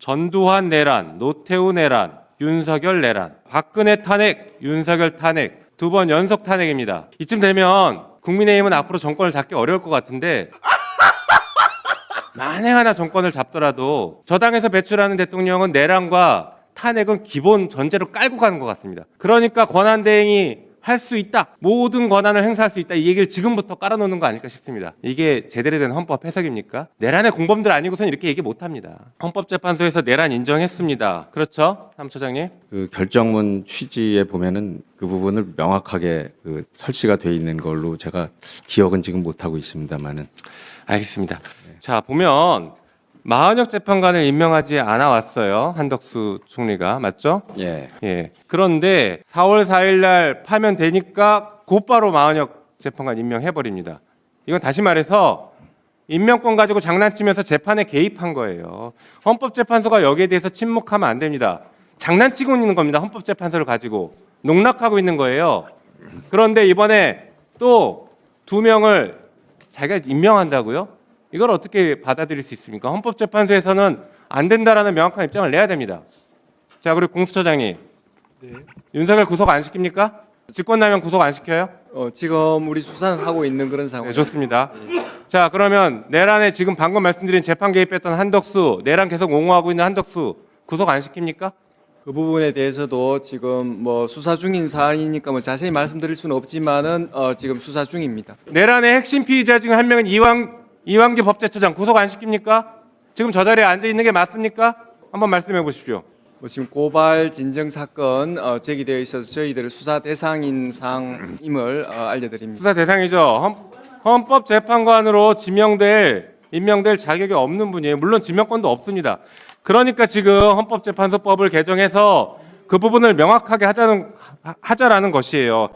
전두환 내란, 노태우 내란, 윤석열 내란, 박근혜 탄핵, 윤석열 탄핵 두 번 연속 탄핵입니다. 이쯤 되면 국민의힘은 앞으로 정권을 잡기 어려울 것 같은데 만에 하나 정권을 잡더라도 저당에서 배출하는 대통령은 내란과 탄핵은 기본 전제로 깔고 가는 것 같습니다. 그러니까 권한 대행이 할 수 있다. 모든 권한을 행사할 수 있다. 이 얘기를 지금부터 깔아놓는 거 아닐까 싶습니다. 이게 제대로 된 헌법 해석입니까? 내란의 공범들 아니고선 이렇게 얘기 못 합니다. 헌법재판소에서 내란 인정했습니다. 그렇죠? 삼처장님? 그 결정문 취지에 보면은 그 부분을 명확하게 그 설치가 돼 있는 걸로 제가 기억은 지금 못 하고 있습니다만은 알겠습니다. 자, 보면 마흔역 재판관을 임명하지 않아 왔어요. 한덕수 총리가. 맞죠? 예 예. 그런데 4월 4일 날 파면 되니까 곧바로 마흔역 재판관 임명해 버립니다. 이건 다시 말해서 임명권 가지고 장난치면서 재판에 개입한 거예요. 헌법재판소가 여기에 대해서 침묵하면 안 됩니다. 장난치고 있는 겁니다. 헌법재판소를 가지고 농락하고 있는 거예요. 그런데 이번에 또 두 명을 자기가 임명한다고요? 이걸 어떻게 받아들일 수 있습니까? 헌법재판소에서는 안 된다라는 명확한 입장을 내야 됩니다. 자, 그리고 공수처장님. 윤석열 구속 안 시킵니까? 직권남용 구속 안 시켜요? 어, 지금 우리 수사는 하고 있는 그런 네, 상황. 좋습니다. 자, 그러면 내란에 지금 방금 말씀드린 재판 개입했던 한덕수, 내란 계속 옹호하고 있는 한덕수 구속 안 시킵니까? 그 부분에 대해서도 지금 뭐 수사 중인 사안이니까 뭐 자세히 말씀드릴 수는 없지만은 어, 지금 수사 중입니다. 내란의 핵심 피의자 중 한 명인 이왕 이왕기 법제처장 구속 안 시킵니까? 지금 저 자리에 앉아 있는 게 맞습니까? 한번 말씀해 보십시오. 뭐 지금 고발 진정 사건 어, 제기되어 있어서 저희들 수사 대상인 상임을 어, 알려드립니다. 수사 대상이죠. 헌, 헌법재판관으로 지명될 임명될 자격이 없는 분이에요. 물론 지명권도 없습니다. 그러니까 지금 헌법재판소법을 개정해서 그 부분을 명확하게 하자는 하- 하자라는 것이에요.